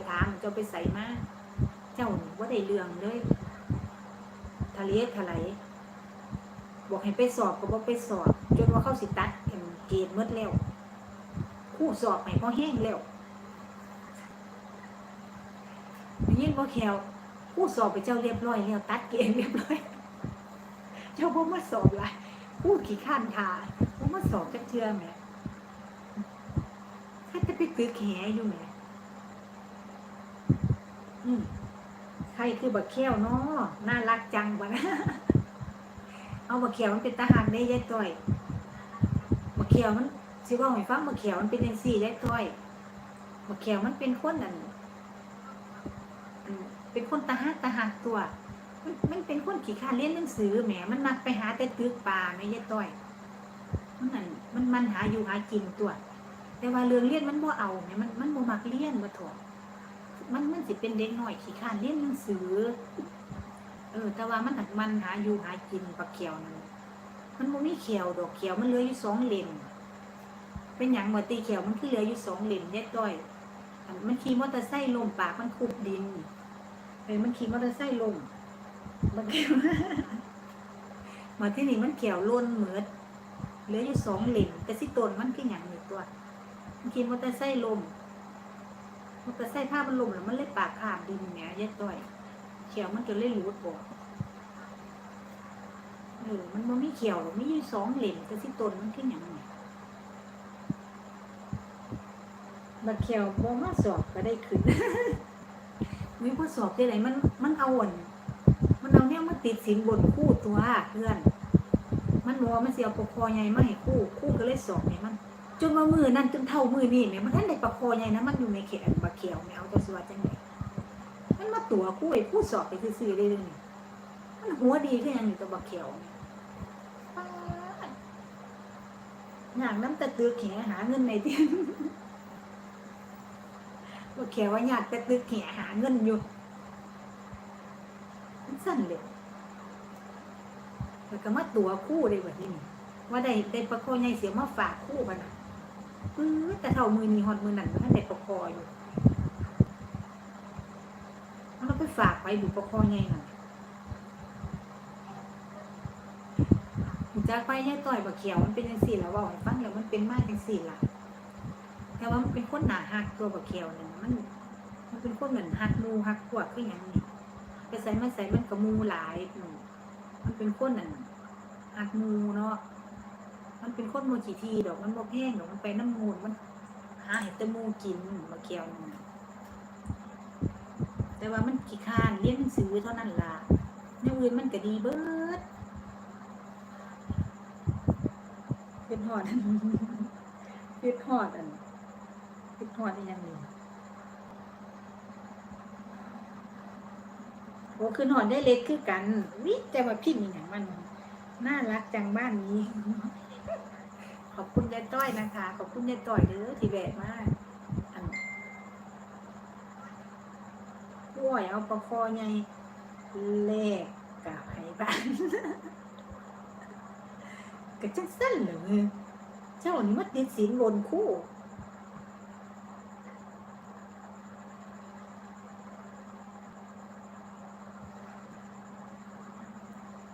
อยถามเจ้าไปใส่มาเจ้าว่าได้เรื่องเลยทะเลทลายบอกให้ไปสอบก็บอกไปสอบ จนว่าเข้าสิตัดเอ็มเกณฑ์หมดแล้วคู่สอบให้พอแห้งแล้วได้ยินบ่แควคู่สอบไปเจ้าเรียบร้อยแล้วตัดเกณฑ์เรียบร้อย เจ้าบ่มาสอบลายครู่ขี้ข้านทาบ่มาสอบจักเทื่อแหมถ้าจะไปตึกแหอยู่แหม ใครคือบักแควเนาะน่ารักจังวะนะเอาบักแควมันเป็นตาหักได้ยายต้อยบักแควมันสิว่าให้ฟังบักแควมันเป็นจังซี่ยายต้อยบักแควมันเป็นคนอันอันเป็นคนตาหักตาหักตัว มันมันเป็นคนขี้ขลาเรียนหนังสือแหมมันมักไปหาแต่ตึกป่าแม่ยายต้อยมันนั่นมันมันหาอยู่หากินตัว แต่ว่าเรื่องเรียนมันบ่เอาแหมมันมันบ่มักเรียนบ่ถอ มันมันสิเป็นเด็กน้อยขี้ข้านเรียนหนังสือ เออ แต่ว่ามันหักมันหาอยู่หากินปลาเขียวนั่นมันบ่มีเขียวดอกเขียวมันเหลืออยู่สองเล่มเป็นหยังบ่ตีเขียวมันคือเหลืออยู่สองเล่มแยกด้อยมันขี่มอเตอร์ไซค์ลมปากมันคุบดินเออมันขี่มอเตอร์ไซค์ลมมันมาที่นี่มันเขียวล้นเหมือดเหลืออยู่สองเล่มแต่สิตนมันคือหยังหนี่งตัวมันขี่มอเตอร์ไซค์ลม มันก็ใส่ผ้ามันลมแล้วมันเลยปากขาดดินแหม่ยัดต้อยเขียวมันก็เลยรูดบ่เออมันบ่มีเขียวหรอกมีอยู่สองเหล่มแต่สิต้นมันขึ้นอหย่างนี้บัดเขียวบ่มาสอบก็ได้ขึ้นมีผู้สอบที่ไหนมันมันเอาอ่อนมันเอาเนี่ยมาติดสินบนคู่ตัวเพื่อน มันบอกว่ามันเสียปกคอใหญ่มาให้คู่คู่ก็เลยสอบให้มัน จนมามือนั่นจนเท่ามือนี่แม่มันท่านได้ประโคใหญ่นะมันอยู่ในเขตอันบะเขียวแมวจะสวัสจังไงมันมาตัวกู้ไอ้ผู้สอบไปซื่อๆได้เลยนี่มันหัวดีขึ้นยังอยู่ตัวบะเขียวเนี่ยป๊าดอยากน้ำตะตึกแขหาเงินในที่บะเขียวว่าอยากตะตึกแขหาเงินอยู่มันสั่นเลยแล้วก็มาตัวคู่เลยแบบนี้ว่าได้ได้ประโคใหญ่เสียมาฝากคู่กันนะ ปื้อแต่เท่ามือนีฮอดมือนั่นมันได้ประคออยู่มันก็ไปฝากไปดูประคอใหญ่น่ะจากไปให้ต่อยบักเขียวมันเป็นจังสี่แล้วว่าให้ฟังแล้วมันเป็นมากจังสี่ล่ะ แต่ว่ามันเป็นคนหนาหักตัวบักเขียวเนั่นมัน มันเป็นคนเหมือนหักมูหักพวดกคืออย่างนี้ไปใส่มาใส่มันกับมูหลายมันเป็นคนนั่นหักมูเนาะ มันเป็นคนโมจิทีดอกมันบ่แพงดอกมันไปน้ำมูลมันหาให้แต่หมูกินมาเกี่ยวนั่นแต่ว่ามันขี้ข้านเรียนหนังสือเท่านั้นล่ะในอื่นมันก็ดีเบิดเป็นหอดเป็นหอดอันเป็นหอดอีหยังนี่โอ้คือหอดได้เล็กคือกันวิแต่ว่าพี่มีหยังมันน่ารักจังบ้านนี้ ขอบคุณยายต้อยนะคะ ขอบคุณยายต้อยเด้อที่แบกมากอันป่วยเอาประคอไงเลกกับไห้บ้านก็จังสั้นเหรอเจ้านี่มาติดสินบนคู่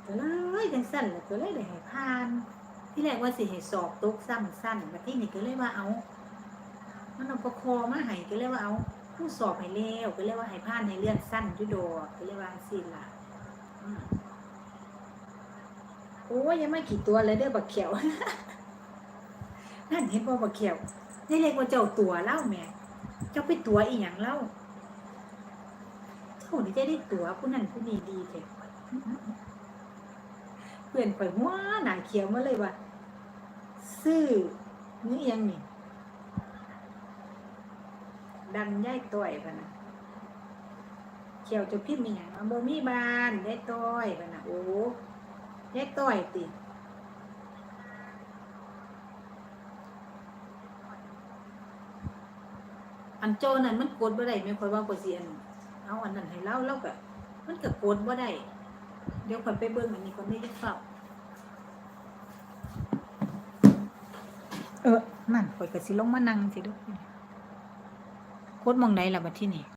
ก็เลยจังสั้นเลยก็เลยได้ให้ผ่าน ที่แรกว่าสิให้สอบตกซ้ำสั้นแต่ที่นี่ก็เลยว่าเอามันเอาประคอมาให้ก็เลยว่าเอาผู้สอบให้เร็วก็เลยว่าให้ผ่านให้เลื่อนสั้นยุดอกก็เลยว่าสิล่ะโอ้ยยังไม่กี่ตัวเลยเด้อบักเขียวนั่นเห็นบ่บักเขียวนี่เรียกว่าเจ้าตัวเล่าแม่เจ้าไปตัวอีหยังเล่าเจ้านี่จะได้ตัวผู้นั้นผู้นี้ดีแท้เพื่อนข่อยหัวหนาเขียวมาเลยว่า ซื้อนี่ยังนี่ ดันย่ายต้อยปะนะเขียวจะพิมพ์มีอย่างโมมีบานย่ายต้อยปะนะโอ้ย่ายต้อยติอันโจนั่นมันกดบ่ได้ไม่ค่อยว่าก็สิอันเอาอันนั้นให้เล่าเล่าก็มันก็กดบ่ได้ เดี๋ยวข่อยไปเบิ่งอันนี้ก่อนไม่ได้เฝ้า ออ นั่นข่อยก็สิลงมานั่งสิเดูกดหมองไหนล่ะบัดที่นี่